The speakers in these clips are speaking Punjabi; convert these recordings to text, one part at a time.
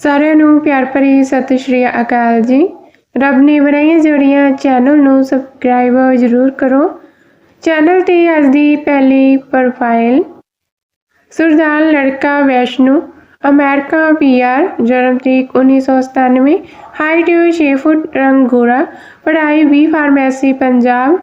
ਸਾਰਿਆਂ ਨੂੰ ਪਿਆਰ ਭਰੀ ਸਤਿ ਸ਼੍ਰੀ ਅਕਾਲ ਜੀ। ਰੱਬ ਨੇ ਬਣਾਈਆਂ ਜੋੜੀਆਂ ਚੈਨਲ ਨੂੰ ਸਬਸਕ੍ਰਾਈਬ ਜ਼ਰੂਰ ਕਰੋ। ਚੈਨਲ ਤੇ ਅੱਜ ਦੀ ਪਹਿਲੀ ਪ੍ਰੋਫਾਈਲ ਸੁਰਦਾਰ ਲੜਕਾ ਵੈਸ਼ਨੂ, ਅਮਰੀਕਾ ਪੀਆਰ ਜਨਮ ਤਰੀਕ 1997 ਹਾਈਟ 6 ਫੁੱਟ, ਰੰਗ ਗੋਰਾ, ਪੜ੍ਹਾਈ ਵੀ pharmacy Punjab.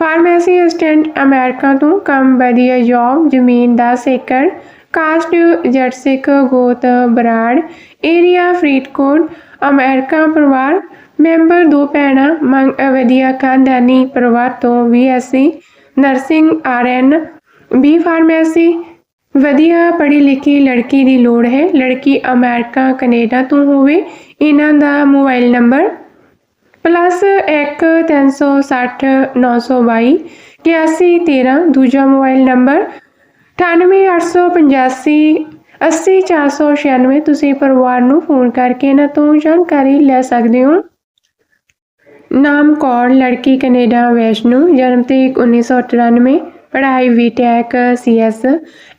Pharmacy assistant America ਤੋਂ, ਕੰਮ ਵਧੀਆ ਜੌਬ ਜ਼ਮੀਨ 10 ਏਕੜ ਕਾਸਟ ਜੱਟ ਗੋਤ ਬਰਾੜ, ਏਰੀਆ ਫਰੀਦਕੋਟ, ਅਮਰੀਕਾ ਪਰਿਵਾਰ, ਮੈਂਬਰ ਦੋ ਭੈਣਾਂ, ਮੰਗ ਵਧੀਆ ਖਾਨਦਾਨੀ ਪਰਿਵਾਰ ਤੋਂ BSc nursing RN, B pharmacy. ਵਧੀਆ ਪੜ੍ਹੀ ਲਿਖੀ ਲੜਕੀ ਦੀ ਲੋੜ ਹੈ। ਲੜਕੀ ਅਮਰੀਕਾ, ਕੈਨੇਡਾ ਤੋਂ ਹੋਵੇ। ਇਹਨਾਂ ਦਾ ਮੋਬਾਈਲ ਨੰਬਰ ਪਲੱਸ 1 360 922 8113 ਦੂਜਾ ਮੋਬਾਈਲ ਨੰਬਰ 98885 80496 ਤੁਸੀਂ ਪਰਿਵਾਰ ਨੂੰ ਫੋਨ ਕਰਕੇ ਇਹਨਾਂ ਤੋਂ ਜਾਣਕਾਰੀ ਲੈ ਸਕਦੇ ਹੋ ਨਾਮ ਕੌਰ ਲੜਕੀ ਕੈਨੇਡਾ ਵੈਸ਼ਨੂ ਜਨਮ ਤਰੀਕ 1993 ਪੜ੍ਹਾਈ B Tech CS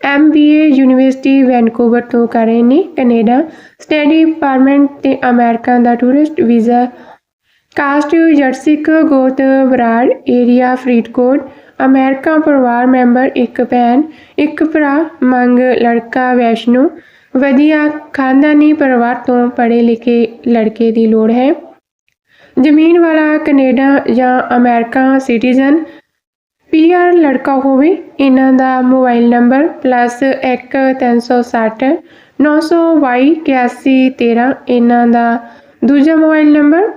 MBA university Vancouver ਤੋਂ ਕਰ ਰਹੇ ਨੇ ਕੈਨੇਡਾ ਸਟੱਡੀ ਪਰਮਿਟ ਤੇ ਅਮਰੀਕਾ ਦਾ ਟੂਰਿਸਟ ਵੀਜ਼ਾ ਕਾਸਟ ਜਰਸਿਕ ਗੋਤ ਬਰਾੜ ਏਰੀਆ ਫਰੀਦਕੋਟ ਅਮਰੀਕਾ ਪਰਿਵਾਰ ਮੈਂਬਰ ਇੱਕ ਭੈਣ, ਇੱਕ ਭਰਾ, ਮੰਗ ਲੜਕਾ ਵੈਸ਼ਨੂ। ਵਧੀਆ ਖਾਨਦਾਨੀ ਪਰਿਵਾਰ ਤੋਂ ਪੜ੍ਹੇ ਲਿਖੇ ਲੜਕੇ ਦੀ ਲੋੜ ਹੈ। ਜ਼ਮੀਨ ਵਾਲਾ ਕੈਨੇਡਾ ਜਾਂ ਅਮਰੀਕਾ ਸਿਟੀਜ਼ਨ। ਪੀਆਰ ਲੜਕਾ ਹੋਵੇ, ਇਹਨਾਂ ਦਾ ਮੋਬਾਈਲ ਨੰਬਰ +1360 922 8113 ਇਹਨਾਂ ਦਾ ਦੂਜਾ ਮੋਬਾਈਲ ਨੰਬਰ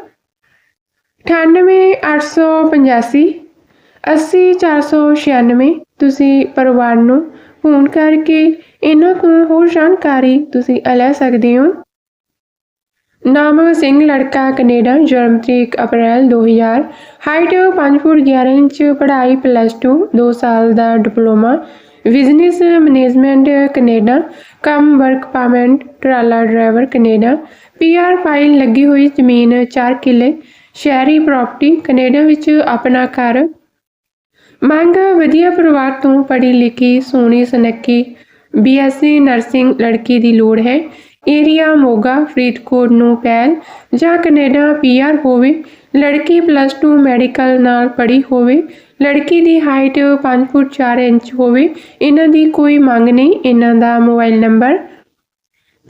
98885 80496 ਤੁਸੀਂ ਪਰਿਵਾਰ ਨੂੰ ਫੋਨ ਕਰਕੇ ਇਹਨਾਂ ਤੋਂ ਹੋਰ ਜਾਣਕਾਰੀ ਤੁਸੀਂ ਲੈ ਸਕਦੇ ਹੋ। ਨਾਮ ਸਿੰਘ, ਲੜਕਾ ਕੈਨੇਡਾ, ਜਨਮ ਤਰੀਕ ਅਪ੍ਰੈਲ 2000 ਹਾਈਟ 5 ਫੁੱਟ 11 ਇੰਚ, ਪੜ੍ਹਾਈ ਪਲੱਸ 2 2 ਸਾਲ ਦਾ ਡਿਪਲੋਮਾ। Business management Canada. ਕੰਮ ਵਰਕ ਪਰਮਿਟ ਟਰਾਲਾ ਡਰਾਈਵਰ ਕੈਨੇਡਾ। ਪੀਆਰ ਫਾਈਲ ਲੱਗੀ ਹੋਈ ਜ਼ਮੀਨ 4 ਕਿੱਲੇ। ਸ਼ਹਿਰੀ ਪ੍ਰਾਪਰਟੀ ਕੈਨੇਡਾ ਵਿੱਚ ਆਪਣਾ ਘਰ ਮੰਗ ਵਧੀਆ ਪਰਿਵਾਰ ਤੋਂ ਪੜ੍ਹੀ ਲਿਖੀ, ਸੋਹਣੀ ਸੁਨੱਖੀ, ਬੀਐਸਸੀ ਨਰਸਿੰਗ ਲੜਕੀ ਦੀ ਲੋੜ ਹੈ। ਏਰੀਆ ਮੋਗਾ, ਫਰੀਦਕੋਟ ਨੂੰ ਪਹਿਲ ਜਾਂ ਕੈਨੇਡਾ ਪੀਆਰ ਹੋਵੇ। ਲੜਕੀ ਪਲੱਸ 2 ਮੈਡੀਕਲ ਨਾਲ ਪੜ੍ਹੀ ਹੋਵੇ। ਲੜਕੀ ਦੀ ਹਾਈਟ 5 ਫੁੱਟ 4 ਇੰਚ ਹੋਵੇ। ਇਹਨਾਂ ਦੀ ਕੋਈ ਮੰਗ ਨਹੀਂ। ਇਹਨਾਂ ਦਾ ਮੋਬਾਈਲ ਨੰਬਰ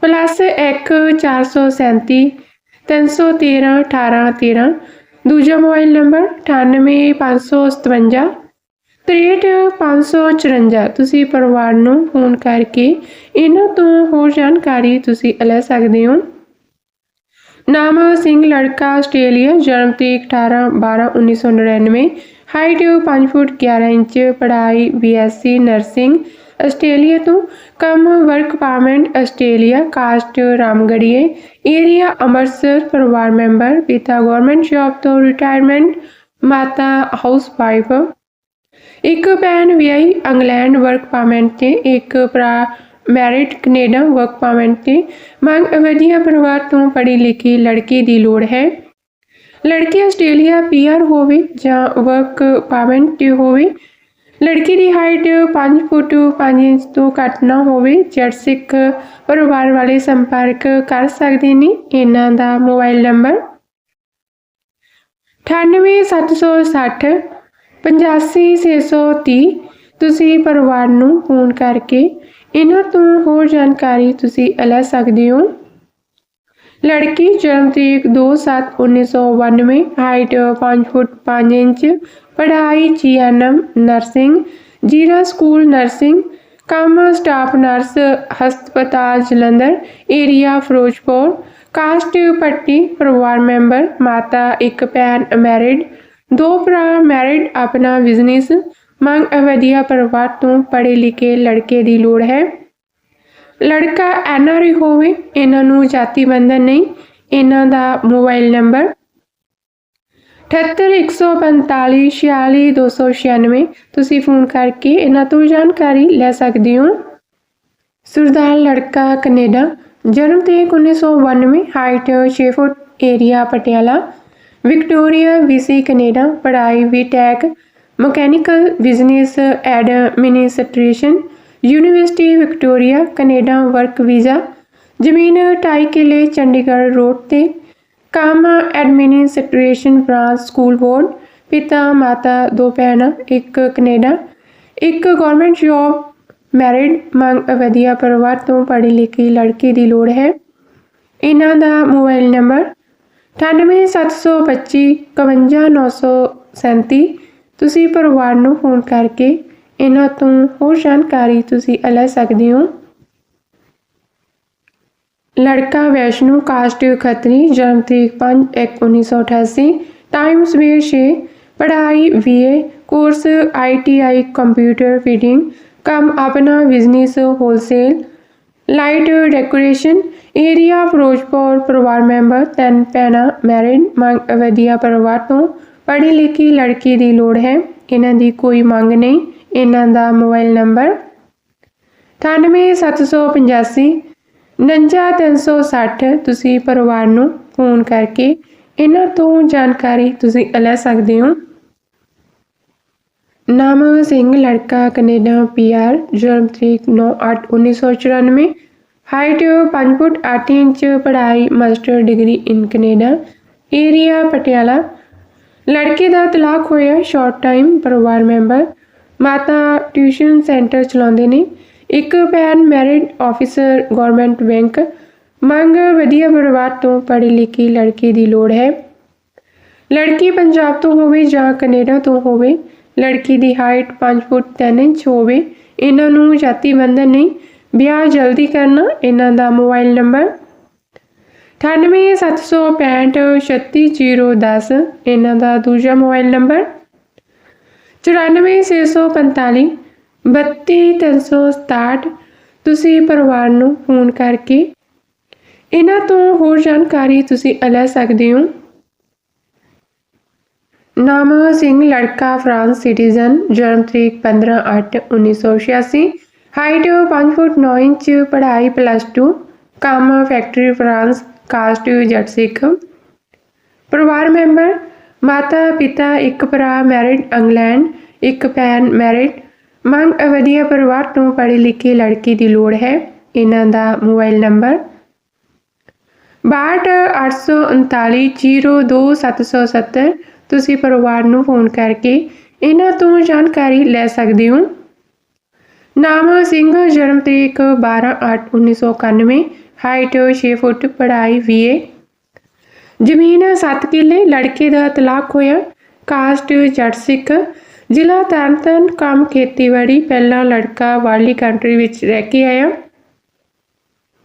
ਪਲੱਸ 1 437 313 1813 ਦੂਜਾ ਮੋਬਾਈਲ ਨੰਬਰ 98557 63554 ਤੁਸੀਂ ਪਰਿਵਾਰ ਨੂੰ ਫੋਨ ਕਰਕੇ ਇਹਨਾਂ ਤੋਂ ਹੋਰ ਜਾਣਕਾਰੀ ਤੁਸੀਂ ਲੈ ਸਕਦੇ ਹੋ। ਨਾਮ ਸਿੰਘ, ਲੜਕਾ, ਆਸਟ੍ਰੇਲੀਆ, ਜਨਮ ਤਰੀਕ 18 12 1999 ਹਾਈਟ 5 ਫੁੱਟ 11 ਇੰਚ, ਪੜ੍ਹਾਈ ਬੀਐਸਸੀ ਨਰਸਿੰਗ। ਆਸਟ੍ਰੇਲੀਆ ਤੋਂ ਕੰਮ, ਵਰਕ ਪਰਮਿਟ, ਆਸਟ੍ਰੇਲੀਆ, ਕਾਸਟ ਰਾਮਗੜੀਏ ਏਰੀਆ, ਅੰਮ੍ਰਿਤਸਰ, ਪਰਿਵਾਰ ਮੈਂਬਰ, ਪਿਤਾ ਗਵਰਨਮੈਂਟ ਜੌਬ ਤੋਂ ਰਿਟਾਇਰਮੈਂਟ ਮਾਤਾ ਹਾਊਸ ਵਾਈਫ ਇੱਕ ਭੈਣ ਵਿਆਹੀ ਇੰਗਲੈਂਡ ਵਰਕ ਪਰਮਿਟ ਤੇ, ਇੱਕ ਭਰਾ ਮੈਰਿਟ ਕੈਨੇਡਾ ਵਰਕ ਪਰਮਿਟ ਤੇ। ਮੰਗ ਵਧੀਆ ਪਰਿਵਾਰ ਤੋਂ ਪੜ੍ਹੀ ਲਿਖੀ ਲੜਕੀ ਦੀ ਲੋੜ ਹੈ। ਲੜਕੀ ਆਸਟ੍ਰੇਲੀਆ ਪੀਆਰ ਹੋਵੇ ਜਾਂ ਵਰਕ ਪਰਮਿਟ ਤੇ ਹੋਵੇ, ਲੜਕੀ ਦੀ ਹਾਈਟ 5 ਫੁੱਟ 5 ਇੰਚ ਤੋਂ ਘੱਟ ਨਾ ਹੋਵੇ ਜੱਟ ਸਿੱਖ ਪਰਿਵਾਰ ਵਾਲੇ ਸੰਪਰਕ ਕਰ ਸਕਦੇ ਨੇ। ਇਹਨਾਂ ਦਾ ਮੋਬਾਈਲ ਨੰਬਰ 98760 85630 ਤੁਸੀਂ ਪਰਿਵਾਰ ਨੂੰ ਫੋਨ ਕਰਕੇ ਇਹਨਾਂ ਤੋਂ ਹੋਰ ਜਾਣਕਾਰੀ ਤੁਸੀਂ ਲੈ ਸਕਦੇ ਹੋ। ਲੜਕੀ ਜਨਮ ਤਰੀਕ 2/7/1992 ਹਾਈਟ 5 ਫੁੱਟ 5 ਇੰਚ, ਪੜ੍ਹਾਈ GNM nursing Zira school nursing, ਕੰਮ ਸਟਾਫ ਨਰਸ, ਹਸਪਤਾਲ ਜਲੰਧਰ, ਏਰੀਆ ਫਿਰੋਜ਼ਪੁਰ, ਕਾਸਟ ਪੱਟੀ, ਪਰਿਵਾਰ ਮੈਂਬਰ, ਮਾਤਾ, ਇੱਕ ਭੈਣ, ਮੈਰਿਡ ਦੋ ਭਰਾ ਮੈਰਿਡ ਆਪਣਾ ਬਿਜ਼ਨਸ ਮੰਗ ਵਧੀਆ ਪਰਿਵਾਰ ਤੋਂ ਪੜ੍ਹੇ ਲਿਖੇ ਲੜਕੇ ਦੀ ਲੋੜ ਹੈ। ਲੜਕਾ ਐਨਆਰਆਈ ਹੋਵੇ, ਇਹਨਾਂ ਨੂੰ ਜਾਤੀ ਬੰਧਨ ਨਹੀਂ, ਇਹਨਾਂ ਦਾ ਮੋਬਾਈਲ ਨੰਬਰ 7815546296 ਤੁਸੀਂ ਫੋਨ ਕਰਕੇ ਇਹਨਾਂ ਤੋਂ ਜਾਣਕਾਰੀ ਲੈ ਸਕਦੇ ਹੋ। ਸੁਰਦਾਰ ਲੜਕਾ ਕੈਨੇਡਾ, ਜਨਮ ਤਰੀਕ 1992 height 6 foot area Patiala Victoria VC Canada, ਪੜ੍ਹਾਈ BTech, mechanical business administration, university Victoria, Canada work visa, ਜ਼ਮੀਨ 2.5 ਕਿੱਲੇ ਚੰਡੀਗੜ੍ਹ ਰੋਡ ਤੇ, ਕੰਮ ਐਡਮਿਨਿਸਟ੍ਰੇਸ਼ਨ ਬ੍ਰਾਂਚ ਸਕੂਲ ਬੋਰਡ, ਪਿਤਾ, ਮਾਤਾ, ਦੋ ਭੈਣਾਂ, ਇੱਕ ਕੈਨੇਡਾ, ਇੱਕ ਗਵਰਨਮੈਂਟ ਜੌਬ, ਮੈਰਿਡ, ਮੰਗ ਵਧੀਆ ਪਰਿਵਾਰ ਤੋਂ ਪੜ੍ਹੀ ਲਿਖੀ ਲੜਕੀ ਦੀ ਲੋੜ ਹੈ। ਇਹਨਾਂ ਦਾ ਮੋਬਾਈਲ ਨੰਬਰ 98725 51937 ਤੁਸੀਂ ਪਰਿਵਾਰ ਨੂੰ ਫੋਨ ਕਰਕੇ ਇਹਨਾਂ ਤੋਂ ਹੋਰ ਜਾਣਕਾਰੀ ਤੁਸੀਂ ਲੈ ਸਕਦੇ ਹੋ। ਲੜਕਾ ਵੈਸ਼ਨੂ ਕਾਸਟ ਖੱਤਰੀ ਜਨਮ ਤਰੀਕ 5/1/1988 ਟਾਈਮ ਸਵੇਰ 6 ਪੜ੍ਹਾਈ BA, course ITI computer feeding, ਕੰਮ ਆਪਣਾ, business, wholesale light decoration, area Firozpur ਪਰਿਵਾਰ ਮੈਂਬਰ, ਤਿੰਨ ਭੈਣਾਂ ਮੈਰਿਡ ਮੰਗ ਵਧੀਆ ਪਰਿਵਾਰ ਤੋਂ ਪੜ੍ਹੀ ਲਿਖੀ ਲੜਕੀ ਦੀ ਲੋੜ ਹੈ। ਇਹਨਾਂ ਦੀ ਕੋਈ ਮੰਗ ਨਹੀਂ। ਇਹਨਾਂ ਦਾ ਮੋਬਾਈਲ ਨੰਬਰ 98785 49360 ਤੁਸੀਂ ਪਰਿਵਾਰ ਨੂੰ ਫੋਨ ਕਰਕੇ ਇਹਨਾਂ ਤੋਂ ਜਾਣਕਾਰੀ ਤੁਸੀਂ ਲੈ ਸਕਦੇ ਹੋ। ਨਾਮ ਸਿੰਘ, ਲੜਕਾ, ਕੈਨੇਡਾ ਪੀਆਰ ਜਨਮ ਤਰੀਕ 9/8/1994 ਹਾਈਟ 5 ਫੁੱਟ 8 ਇੰਚ, ਪੜ੍ਹਾਈ master degree in Canada. Area Patiala. ਲੜਕੇ ਦਾ ਤਲਾਕ ਹੋਇਆ ਸ਼ਾਰਟ ਟਾਈਮ ਪਰਿਵਾਰ ਮੈਂਬਰ। ਮਾਤਾ ਟਿਊਸ਼ਨ ਸੈਂਟਰ ਚਲਾਉਂਦੇ ਨੇ। ਇੱਕ ਭੈਣ ਮੈਰਿਡ ਆਫੀਸਰ ਗਵਰਨਮੈਂਟ ਬੈਂਕ ਮੰਗ ਵਧੀਆ ਪਰਿਵਾਰ ਤੋਂ ਪੜ੍ਹੀ ਲਿਖੀ ਲੜਕੀ ਦੀ ਲੋੜ ਹੈ। ਲੜਕੀ ਪੰਜਾਬ ਤੋਂ ਹੋਵੇ ਜਾਂ ਕੈਨੇਡਾ ਤੋਂ ਹੋਵੇ ਲੜਕੀ ਦੀ ਹਾਈਟ 5 ਫੁੱਟ 3 ਇੰਚ ਹੋਵੇ, ਇਹਨਾਂ ਨੂੰ ਜਾਤੀ ਬੰਧਨ ਨਹੀਂ। ਵਿਆਹ ਜਲਦੀ ਕਰਨਾ, ਇਹਨਾਂ ਦਾ ਮੋਬਾਈਲ ਨੰਬਰ 9876536010 ਇਹਨਾਂ ਦਾ ਦੂਜਾ ਮੋਬਾਈਲ ਨੰਬਰ 94645 32367 ਤੁਸੀਂ ਪਰਿਵਾਰ ਨੂੰ ਫੋਨ ਕਰਕੇ ਇਹਨਾਂ ਤੋਂ ਹੋਰ ਜਾਣਕਾਰੀ ਤੁਸੀਂ ਲੈ ਸਕਦੇ ਹੋ। ਨਾਮ ਸਿੰਘ, ਲੜਕਾ, ਫਰਾਂਸ ਸਿਟੀਜ਼ਨ, ਜਨਮ ਤਰੀਕ 15/8/1986 ਹਾਈਟ 5 ਫੁੱਟ 9 ਇੰਚ, ਪੜ੍ਹਾਈ ਪਲੱਸ 2 ਕੰਮ ਫੈਕਟਰੀ ਫਰਾਂਸ ਕਾਸਟ ਜੱਟ ਸਿੱਖ ਪਰਿਵਾਰ ਮੈਂਬਰ, ਮਾਤਾ, ਪਿਤਾ, ਇੱਕ ਭਰਾ ਮੈਰਿਡ ਇੰਗਲੈਂਡ ਇੱਕ ਭੈਣ ਮੈਰਿਡ ਮੰਗ, ਵਧੀਆ ਪਰਿਵਾਰ ਤੋਂ ਪੜ੍ਹੀ ਲਿਖੀ ਲੜਕੀ ਦੀ ਲੋੜ ਹੈ। ਇਹਨਾਂ ਦਾ ਮੋਬਾਈਲ ਨੰਬਰ 6283902770 ਤੁਸੀਂ ਪਰਿਵਾਰ ਨੂੰ ਫੋਨ ਕਰਕੇ ਇਹਨਾਂ ਤੋਂ ਜਾਣਕਾਰੀ ਲੈ ਸਕਦੇ ਹੋ। ਨਾਮ ਸਿੰਘ, ਜਨਮ ਤਰੀਕ 12/8/1991 ਹਾਈਟ 6 ਫੁੱਟ, ਪੜ੍ਹਾਈ ਬੀਏ ਜ਼ਮੀਨ 7 ਕਿੱਲੇ, ਲੜਕੇ ਦਾ ਤਲਾਕ ਹੋਇਆ। ਕਾਸਟ ਜੱਟ ਸਿੱਖ। ਜ਼ਿਲ੍ਹਾ ਤਰਨਤਾਰਨ, ਕੰਮ ਖੇਤੀਬਾੜੀ, ਪਹਿਲਾਂ ਲੜਕਾ ਵਾਲੀ ਕੰਟਰੀ ਵਿੱਚ ਰਹਿ ਕੇ ਆਇਆ।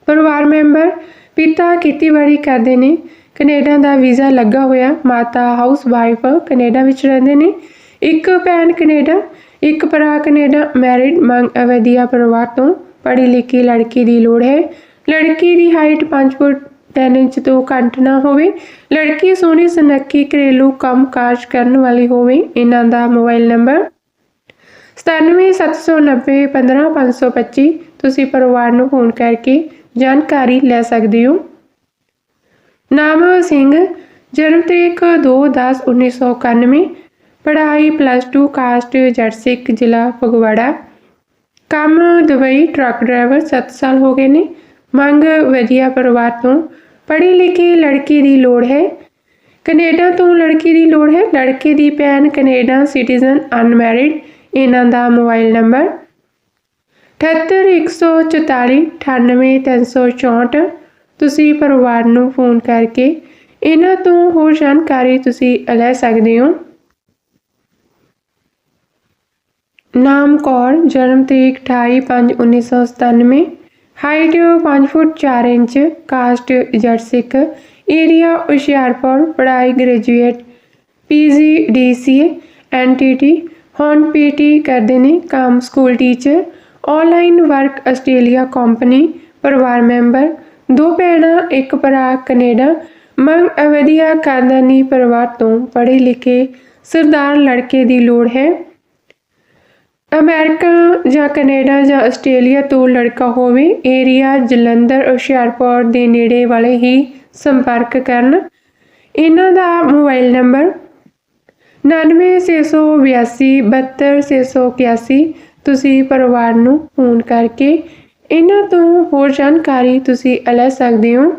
ਪਰਿਵਾਰ ਮੈਂਬਰ ਪਿਤਾ ਖੇਤੀਬਾੜੀ ਕਰਦੇ ਨੇ। ਕੈਨੇਡਾ ਦਾ ਵੀਜ਼ਾ ਲੱਗਾ ਹੋਇਆ। ਮਾਤਾ ਹਾਊਸ ਵਾਈਫ ਕੈਨੇਡਾ ਵਿੱਚ ਰਹਿੰਦੇ ਨੇ। ਇੱਕ ਭੈਣ ਕੈਨੇਡਾ, ਇੱਕ ਭਰਾ ਕੈਨੇਡਾ। ਮੈਰਿਡ ਮੰਗ ਅਵੈਧੀਆ ਪਰਿਵਾਰ ਤੋਂ ਪੜ੍ਹੀ ਲਿਖੀ ਲੜਕੀ ਦੀ ਲੋੜ ਹੈ। ਲੜਕੀ ਦੀ ਹਾਈਟ 5 ਫੁੱਟ 3 ਇੰਚ ਤੋਂ ਘੱਟ ਨਾ ਹੋਵੇ। ਲੜਕੀ ਸੋਹਣੀ ਸੁਨੱਖੀ ਘਰੇਲੂ ਕੰਮ ਕਾਜ ਕਰਨ ਵਾਲੀ ਹੋਵੇ। ਇਹਨਾਂ ਦਾ ਮੋਬਾਈਲ ਨੰਬਰ 9779015525 ਤੁਸੀਂ ਪਰਿਵਾਰ ਨੂੰ ਫੋਨ ਕਰਕੇ ਜਾਣਕਾਰੀ ਲੈ ਸਕਦੇ ਹੋ। ਨਾਮ ਸਿੰਘ, ਜਨਮ ਤਰੀਕ 2/10/1991 ਪੜ੍ਹਾਈ ਪਲੱਸ 2 ਕਾਸਟ ਜੱਟ ਸਿੱਖ ਜ਼ਿਲ੍ਹਾ ਫਗਵਾੜਾ। ਕੰਮ ਦੁਬਈ ਟਰੱਕ ਡਰਾਈਵਰ 7 ਸਾਲ ਹੋ ਗਏ ਨੇ। ਮੰਗ ਵਧੀਆ ਪਰਿਵਾਰ ਤੋਂ। ਪੜ੍ਹੀ ਲਿਖੀ ਲੜਕੀ ਦੀ ਲੋੜ ਹੈ। ਕੈਨੇਡਾ ਤੋਂ ਲੜਕੀ ਦੀ ਲੋੜ ਹੈ। ਲੜਕੇ ਦੀ ਭੈਣ ਕੈਨੇਡਾ ਸਿਟੀਜ਼ਨ ਅਨਮੈਰਿਡ ਇਹਨਾਂ ਦਾ ਮੋਬਾਈਲ ਨੰਬਰ 78144 98364 ਤੁਸੀਂ ਪਰਿਵਾਰ ਨੂੰ ਫੋਨ ਕਰਕੇ ਇਹਨਾਂ ਤੋਂ ਹੋਰ ਜਾਣਕਾਰੀ ਤੁਸੀਂ ਲੈ ਸਕਦੇ ਹੋ। ਨਾਮ ਕੌਰ, ਜਨਮ ਤਰੀਕ 28/5/1997 ਹਾਈਟ 5 ਫੁੱਟ 4 ਇੰਚ, ਕਾਸਟ ਜੱਟ ਸਿੱਖ, ਏਰੀਆ ਹੁਸ਼ਿਆਰਪੁਰ, ਪੜ੍ਹਾਈ ਗ੍ਰੈਜੂਏਟ ਪੀਜੀ ਡੀਸੀਏ ਐਨਟੀਟੀ, ਹੁਣ ਪੀਟੀ ਕਰਦੇ ਨੇ, ਕੰਮ school teacher online work Australia company ਪਰਿਵਾਰ ਮੈਂਬਰ, ਦੋ ਭੈਣਾਂ, ਇੱਕ ਭਰਾ, ਕੈਨੇਡਾ, ਮੰਗ ਅਵਧੀਆ ਖਾਨਦਾਨੀ ਪਰਿਵਾਰ ਤੋਂ ਪੜ੍ਹੇ ਲਿਖੇ ਸਰਦਾਰ ਲੜਕੇ ਦੀ ਲੋੜ ਹੈ। ਅਮਰੀਕਾ ਜਾਂ ਕੈਨੇਡਾ ਜਾਂ ਆਸਟ੍ਰੇਲੀਆ ਤੋਂ ਲੜਕਾ ਹੋਵੇ, ਏਰੀਆ ਜਲੰਧਰ, ਹੁਸ਼ਿਆਰਪੁਰ ਦੇ ਨੇੜੇ ਵਾਲੇ ਹੀ ਸੰਪਰਕ ਕਰਨ। ਇਹਨਾਂ ਦਾ ਮੋਬਾਈਲ ਨੰਬਰ 9682 72681 ਤੁਸੀਂ ਪਰਿਵਾਰ ਨੂੰ ਫੋਨ ਕਰਕੇ ਇਹਨਾਂ ਤੋਂ ਹੋਰ ਜਾਣਕਾਰੀ ਤੁਸੀਂ ਲੈ ਸਕਦੇ ਹੋ।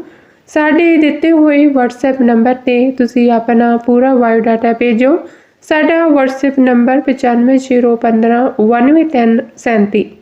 ਸਾਡੇ ਦਿੱਤੇ ਹੋਏ WhatsApp ਨੰਬਰ ਤੇ ਤੁਸੀਂ ਆਪਣਾ ਪੂਰਾ ਬਾਇਓਡਾਟਾ ਭੇਜੋ। ਸਾਡਾ WhatsApp ਨੰਬਰ 9501599337